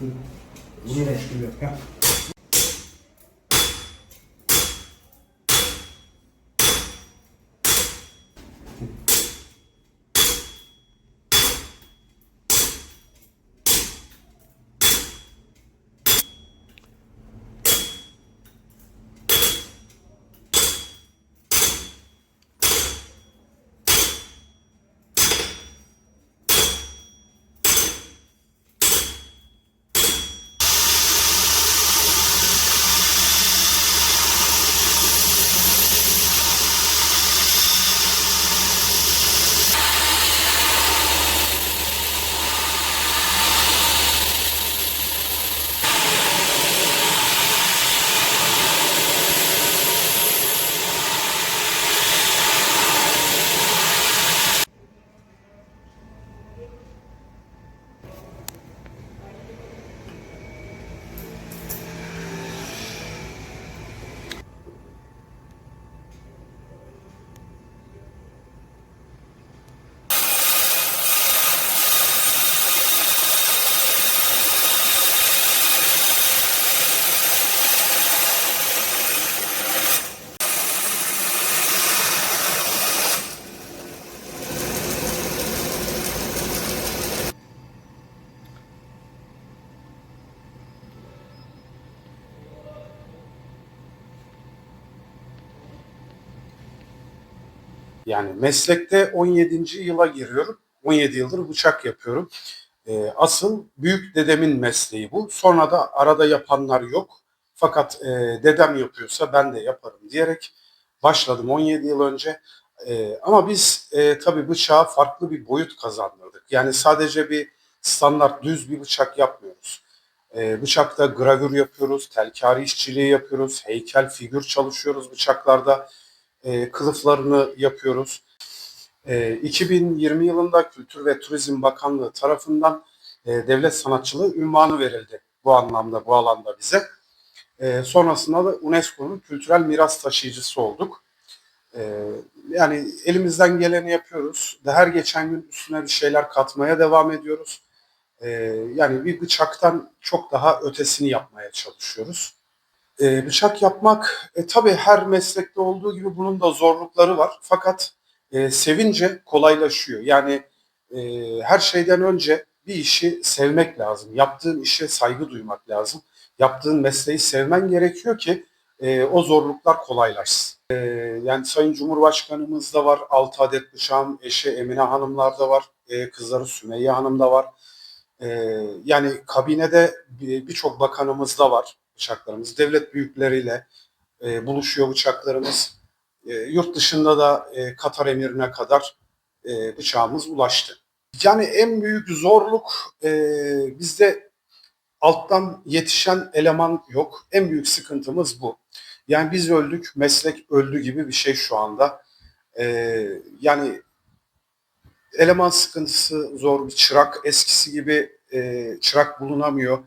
우리는 시키면 야 Yani meslekte 17. yıla giriyorum. 17 yıldır bıçak yapıyorum. Ee, asıl büyük dedemin mesleği bu. Sonra da arada yapanlar yok. Fakat e, dedem yapıyorsa ben de yaparım diyerek başladım 17 yıl önce. Ee, ama biz e, tabii bıçağa farklı bir boyut kazandırdık. Yani sadece bir standart düz bir bıçak yapmıyoruz. Ee, bıçakta gravür yapıyoruz, telkari işçiliği yapıyoruz, heykel, figür çalışıyoruz bıçaklarda e, kılıflarını yapıyoruz. E, 2020 yılında Kültür ve Turizm Bakanlığı tarafından e, devlet sanatçılığı ünvanı verildi bu anlamda, bu alanda bize. E, sonrasında da UNESCO'nun kültürel miras taşıyıcısı olduk. E, yani elimizden geleni yapıyoruz. Her geçen gün üstüne bir şeyler katmaya devam ediyoruz. E, yani bir bıçaktan çok daha ötesini yapmaya çalışıyoruz. E, bıçak yapmak e, tabii her meslekte olduğu gibi bunun da zorlukları var. Fakat e, sevince kolaylaşıyor. Yani e, her şeyden önce bir işi sevmek lazım. Yaptığın işe saygı duymak lazım. Yaptığın mesleği sevmen gerekiyor ki e, o zorluklar kolaylaşsın. E, yani Sayın Cumhurbaşkanımız da var. 6 adet bıçağım eşi Emine Hanımlar da var. E, kızları Sümeyye Hanım da var. E, yani kabinede bir- birçok bakanımız da var bıçaklarımız. Devlet büyükleriyle e, buluşuyor bıçaklarımız. E, yurt dışında da e, Katar emirine kadar e, bıçağımız ulaştı. Yani en büyük zorluk e, bizde alttan yetişen eleman yok. En büyük sıkıntımız bu. Yani biz öldük, meslek öldü gibi bir şey şu anda. E, yani eleman sıkıntısı zor bir çırak eskisi gibi e, çırak bulunamıyor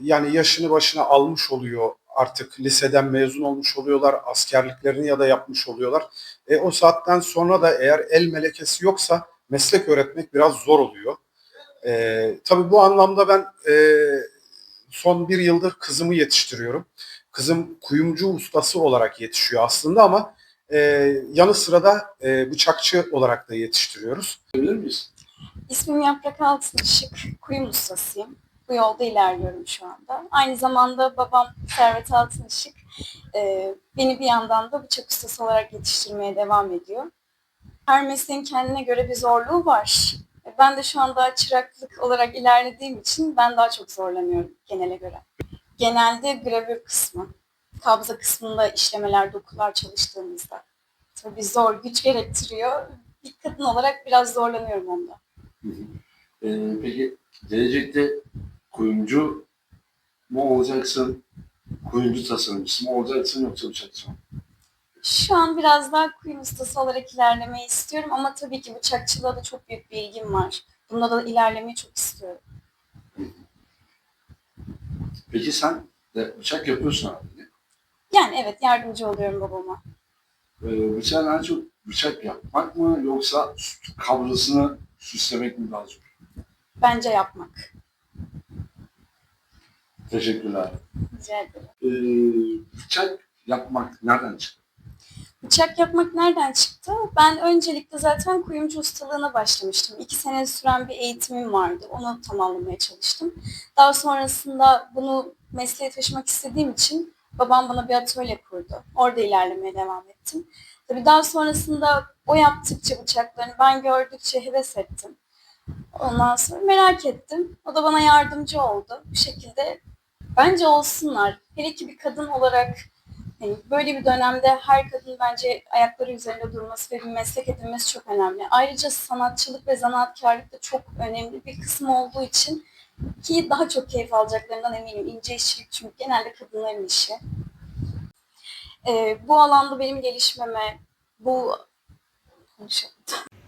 yani yaşını başına almış oluyor artık liseden mezun olmuş oluyorlar, askerliklerini ya da yapmış oluyorlar. E, o saatten sonra da eğer el melekesi yoksa meslek öğretmek biraz zor oluyor. E, tabii bu anlamda ben e, son bir yıldır kızımı yetiştiriyorum. Kızım kuyumcu ustası olarak yetişiyor aslında ama e, yanı sıra da e, bıçakçı olarak da yetiştiriyoruz. Bilir miyiz? İsmim Yaprak Altınışık, kuyum ustasıyım. Bu yolda ilerliyorum şu anda. Aynı zamanda babam Servet Altınışık e, beni bir yandan da bıçak ustası olarak yetiştirmeye devam ediyor. Her mesleğin kendine göre bir zorluğu var. E, Ben de şu anda çıraklık olarak ilerlediğim için ben daha çok zorlanıyorum genele göre. Genelde gravür kısmı, kabza kısmında işlemeler, dokular çalıştığımızda. Tabii zor, güç gerektiriyor. Bir kadın olarak biraz zorlanıyorum onda. Ee, peki gelecekte kuyumcu mu olacaksın? Kuyumcu tasarımcısı mı olacaksın yoksa bıçakçı mı? Şu an biraz daha kuyum ustası olarak ilerlemeyi istiyorum ama tabii ki bıçakçılığa da çok büyük bir ilgim var. Bunda da ilerlemeyi çok istiyorum. Peki sen de bıçak yapıyorsun abi. değil mi? Yani evet yardımcı oluyorum babama. Ee, bıçağın en çok bıçak yapmak mı yoksa kabrasını süslemek mi daha zor? bence yapmak. Teşekkürler. Rica ederim. Ee, bıçak yapmak nereden çıktı? Bıçak yapmak nereden çıktı? Ben öncelikle zaten kuyumcu ustalığına başlamıştım. İki sene süren bir eğitimim vardı. Onu tamamlamaya çalıştım. Daha sonrasında bunu mesleğe taşımak istediğim için babam bana bir atölye kurdu. Orada ilerlemeye devam ettim. Tabii daha sonrasında o yaptıkça bıçaklarını ben gördükçe heves ettim. Ondan sonra merak ettim. O da bana yardımcı oldu. Bu şekilde bence olsunlar. Hele ki bir kadın olarak yani böyle bir dönemde her kadın bence ayakları üzerinde durması ve bir meslek edinmesi çok önemli. Ayrıca sanatçılık ve zanaatkarlık da çok önemli bir kısım olduğu için ki daha çok keyif alacaklarından eminim. İnce işçilik çünkü genelde kadınların işi. Ee, bu alanda benim gelişmeme, bu konuşamadım.